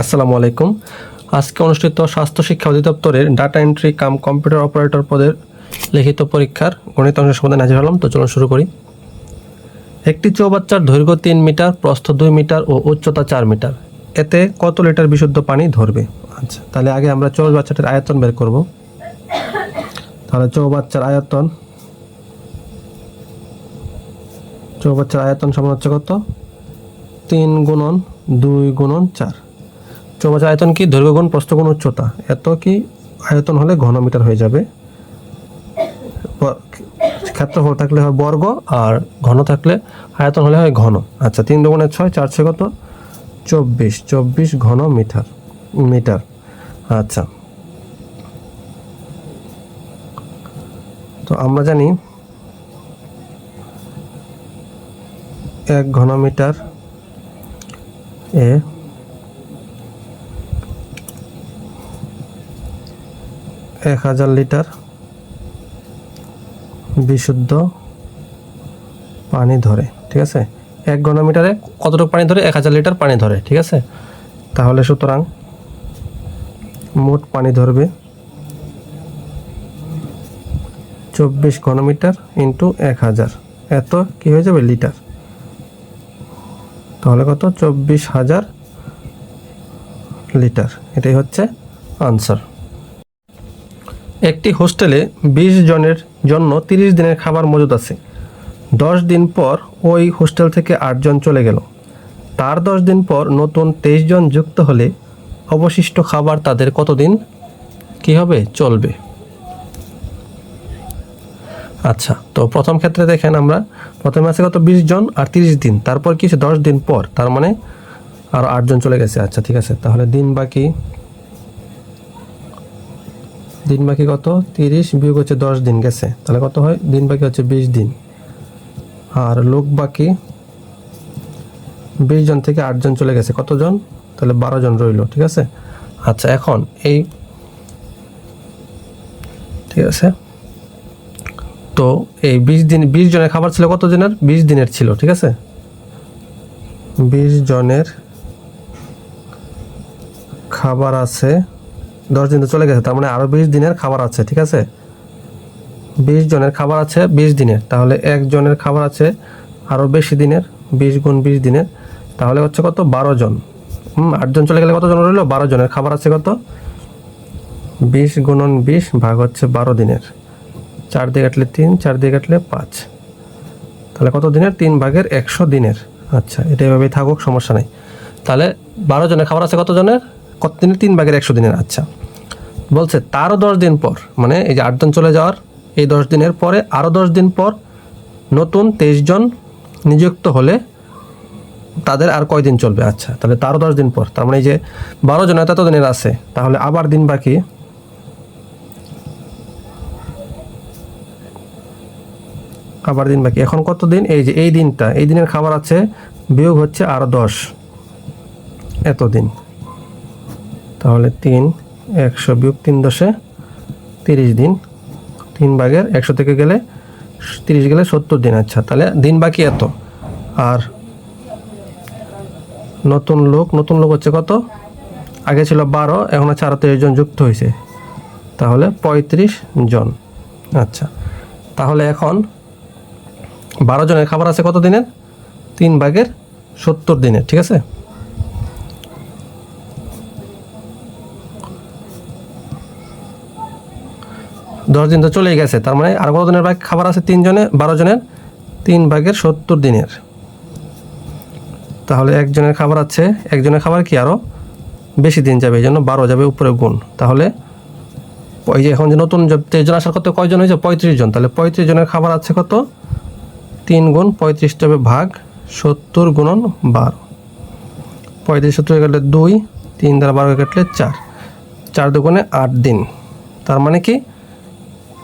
আসসালামু আলাইকুম। আজকে অনুষ্ঠিত স্বাস্থ্য শিক্ষা অধিদপ্তরের data entry cum computer operator পদের লিখিত পরীক্ষার গণিত অংশের সমাধান হাজির হলাম। তো চলুন শুরু করি। একটি চৌবাচ্চার দৈর্ঘ্য তিন মিটার, প্রস্থ দুই মিটার ও উচ্চতা চার মিটার। এতে কত লিটার বিশুদ্ধ পানি ধরবে? আচ্ছা তাহলে আগে আমরা চৌবাচ্চাটির আয়তন বের করব। তাহলে চৌবাচ্চার আয়তন চৌবাচ্চার আয়তন সমান হচ্ছে কত? তিন গুণন দুই গুণন চার। চৌবাচ্চার আয়তন কি দৈর্ঘ্য গুণ উচ্চতা? এত কি আয়তন হলে ঘনমিটার হয়ে যাবে? ক্ষেত্রফল থাকলে হয় বর্গ আর ঘন থাকলে আয়তন হলে হয় ঘন। আচ্ছা তিন দুগুণে ছয়, চার ছয় কত? চব্বিশ। চব্বিশ ঘন মিটার মিটার। আচ্ছা। তো আমরা জানি এক ঘনমিটার এ এক হাজার লিটার বিশুদ্ধ পানি ধরে, ঠিক আছে? এক ঘনমিটারে কতটুকু পানি ধরে? এক হাজার লিটার পানি ধরে, ঠিক আছে? তাহলে সুতরাং মোট পানি ধরবে চব্বিশ ঘনমিটার ইন্টু এক হাজার। এত কি হয়ে যাবে? লিটার। তাহলে কত? চব্বিশ হাজার লিটার। এটাই হচ্ছে আনসার। একটি হোস্টেলে বিশ জনের জন্য তিরিশ দিনের খাবার মজুদ আছে। দশ দিন পর ওই হোস্টেল থেকে আটজন চলে গেল। তার দশ দিন পর নতুন তেইশ জন যুক্ত হলে অবশিষ্ট খাবার তাদের কতদিন? কি হবে? চলবে। আচ্ছা তো প্রথম ক্ষেত্রে দেখেন আমরা, প্রথমে আছে কত? বিশ জন আর তিরিশ দিন। তারপর কি দশ দিন পর। তার মানে আর আটজন চলে গেছে। আচ্ছা ঠিক আছে। তাহলে দিন বাকি দিন বাকি কত? তিরিশ, বিয়োগ হচ্ছে দশ দিন গেছে। তাহলে কত হয়? দিন বাকি হচ্ছে বিশ দিন। আর লোক বাকি বিশ জন থেকে আটজন চলে গেছে। কতজন তাহলে বারো জন রইল, ঠিক আছে? আচ্ছা এখন এই ঠিক আছে। তো এই বিশ দিন, বিশ জনের খাবার ছিল কত দিনের বিশ দিনের ছিল, ঠিক আছে? বিশ জনের খাবার আছে দশ দিন তো চলে গেছে, তার মানে আরও বিশ দিনের খাবার আছে, ঠিক আছে? বিশ জনের খাবার আছে বিশ দিনের, তাহলে একজনের খাবার আছে আরও বেশি দিনের, বিশ গুণ বিশ দিনের, তাহলে হচ্ছে কত? বারো জন। হুম আটজন চলে গেলে কতজন রইল? বারো জনের খাবার আছে কত? বিশ গুণন বিশ ভাগ হচ্ছে বারো দিনের। চার দিয়ে কাটলে তিন, চার দিয়ে কাটলে পাঁচ। তাহলে কত দিনের? তিন ভাগের একশো দিনের। আচ্ছা এটা এভাবেই থাকুক, সমস্যা নেই। তাহলে বারো জনের খাবার আছে কত জনের? কত দিনের? তিন ভাগের একশো দিনের আচ্ছা। বলছে, তারও দশ দিন পর। মানে এই যে আটজন চলে যাওয়ার এই দশ দিনের পরে আরও দশ দিন পর নতুন তেইশ জন নিযুক্ত হলে তাদের আর কয়দিন চলবে? আচ্ছা তাহলে তারও দশ দিন পর। তার মানে এই যে বারো জন এত দিনের আছে, তাহলে আবার দিন বাকি। আবার দিন বাকি। এখন কত দিন? এই যে এই দিনটা, এই দিনের খাবার আছে, বিয়োগ হচ্ছে আরও দশ। এত দিন তাহলে তিন একশো বিয়োগ তিন দশে তিরিশ দিন। তিন ভাগের একশো থেকে গেলে তিরিশ গেলে সত্তর দিন। আচ্ছা তাহলে দিন বাকি এত। আর নতুন লোক নতুন লোক হচ্ছে কত? আগে ছিল বারো, এখন হচ্ছে আরও তেইশ জন যুক্ত হয়েছে। তাহলে পঁয়ত্রিশ জন। আচ্ছা তাহলে এখন বারো জনের খাবার আছে কত দিনের? তিন ভাগের সত্তর দিনের, ঠিক আছে? দশ দিন তো চলেই গেছে। তার মানে আর কত দিনের ভাগ খাবার আছে তিন জনে বারো জনের, তিন ভাগের সত্তর দিনের। তাহলে একজনের খাবার আছে, একজনের খাবার কি আরও বেশি দিন যাবে? এই জন্য বারো যাবে উপরে গুণ। তাহলে ওই যে এখন যে নতুন যে তেইশ জন আসার কত কয়জন হয়েছে? পঁয়ত্রিশ জন। তাহলে পঁয়ত্রিশ জনের খাবার আছে কত? তিন গুণ পঁয়ত্রিশ যাবে ভাগ সত্তর গুণন বারো। পঁয়ত্রিশ সত্তর কাটলে দুই, তিন দ্বারা বারো কাটলে চার। চার দুগুণে আট দিন। তার মানে কি?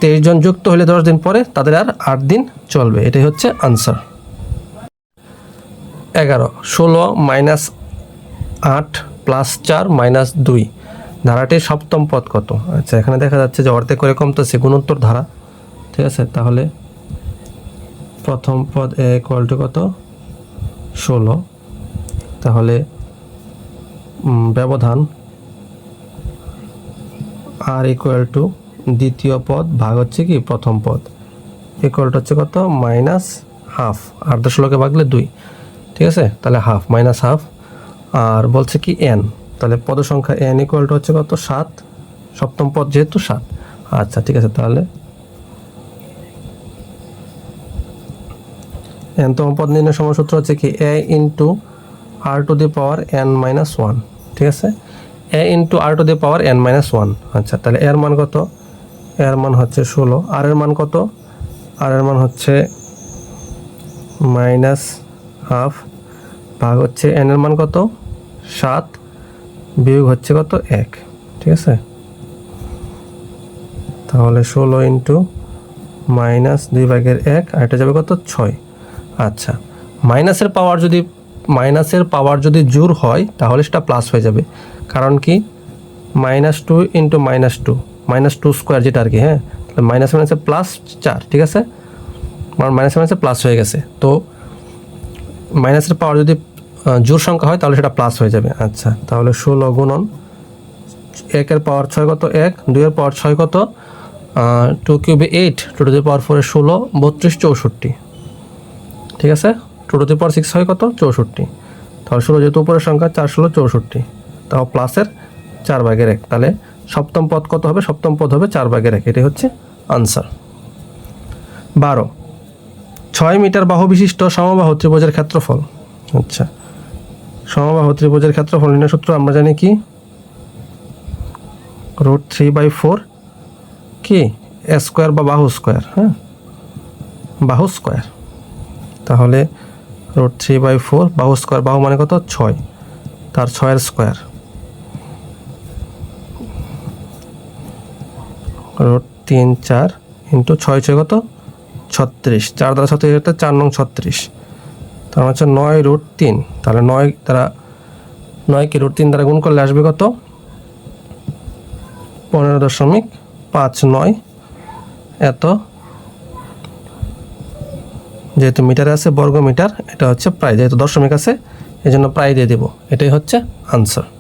তেইশ জন যুক্ত হলে দশ দিন পরে তাদের আর আট দিন চলবে। এটাই হচ্ছে আনসার এগারো, ষোলো মাইনাস আট প্লাস চার মাইনাস দুই। ধারাটির সপ্তম পদ কত? আচ্ছা এখানে দেখা যাচ্ছে যে অর্ধেক করে কম কমতেছে, গুণোত্তর ধারা। ঠিক আছে, তাহলে প্রথম পদ ইকুয়াল টু কত? ষোলো। তাহলে ব্যবধান আর ইকুয়াল টু দ্বিতীয় পদ, ভাগ হচ্ছে কি? প্রথম পদ। ইকুয়াল টু হচ্ছে কত? মাইনাস হাফ আর দশলকে ভাগলে দুই। ঠিক আছে? তাহলে হাফ মাইনাস হাফ আর বলছে কি? এন তাহলে পদ সংখ্যা এন ইকুয়াল টু হচ্ছে কত? সাত। সপ্তম পদ যেহেতু সাত। আচ্ছা ঠিক আছে, তাহলে এন তম পদ নির্ণয় সময় সূত্র হচ্ছে কি? A into R to the power N minus one ঠিক আছে? A into R to the power N minus one আচ্ছা তাহলে এর মান কত? এর মান হচ্ছে ষোলো। আর এর মান কত? আর এর মান হচ্ছে মাইনাস হাফ ভাগ হচ্ছে এন এর মান কত? সাত বিয়োগ হচ্ছে কত? এক। ঠিক আছে? তাহলে ষোলো ইন্টু মাইনাস দুই ভাগের এক, আর এটা যাবে কত? ছয়। আচ্ছা মাইনাসের পাওয়ার যদি, মাইনাসের পাওয়ার যদি জোর হয়, তাহলে সেটা প্লাস হয়ে যাবে। কারণ কি? Minus two into minus two. Minus two square যেটা আর কি হ্যাঁ মাইনাস মাইনাসে প্লাস চার, ঠিক আছে? আমার মাইনাস মাইনাসে প্লাস হয়ে গেছে। তো মাইনাসের পাওয়ার যদি জোর সংখ্যা হয়, তাহলে সেটা প্লাস হয়ে যাবে। আচ্ছা তাহলে ষোলো গুণন একের পাওয়ার ছয় কত? এক দুইয়ের পাওয়ার ছয় কত? Two কিউবে eight two to the power ফোরে ষোলো, বত্রিশ, চৌষট্টি। ঠিক আছে? Two to the power six হয় কত? চৌষট্টি। তাহলে ষোলো যেহেতু উপরের সংখ্যা, চার, ষোলো, চৌষট্টি। তাও প্লাসের চার ভাগের এক। তাহলে সপ্তম পদ কত হবে? সপ্তম পদ হবে চার ভাগের এক। এটাই হচ্ছে আনসার বারো। ছয় মিটার বাহু বিশিষ্ট সমবাহু ত্রিভুজের ক্ষেত্রফল। আচ্ছা। সমবাহু ত্রিভুজের ক্ষেত্রফল নির্ণয় সূত্র আমরা জানি কি? রুট থ্রি বাই ফোর কি? স্কোয়ার বা বাহু স্কোয়ার হ্যাঁ? বাহু স্কোয়ার তাহলে রুট থ্রি বাই ফোর বাহু স্কোয়ার বাহু মানে কত? ছয়। তার ছয়ের স্কোয়ার রুট তিন চার ইন্টু ছয় ছয় কত? ছত্রিশ। চার দ্বারা ছত্রিশ চার নং ছত্রিশ। তার মানে হচ্ছে নয় রুট তিন। তাহলে নয় দ্বারা নয়কে রুট তিন দ্বারা গুণ করলে আসবে কত? পনেরো দশমিক পাঁচ নয়। এত। যেহেতু মিটারে আছে বর্গ মিটার এটা হচ্ছে প্রায়, যেহেতু দশমিক আছে এই জন্য প্রায় দিয়ে দেবো। এটাই হচ্ছে আনসার।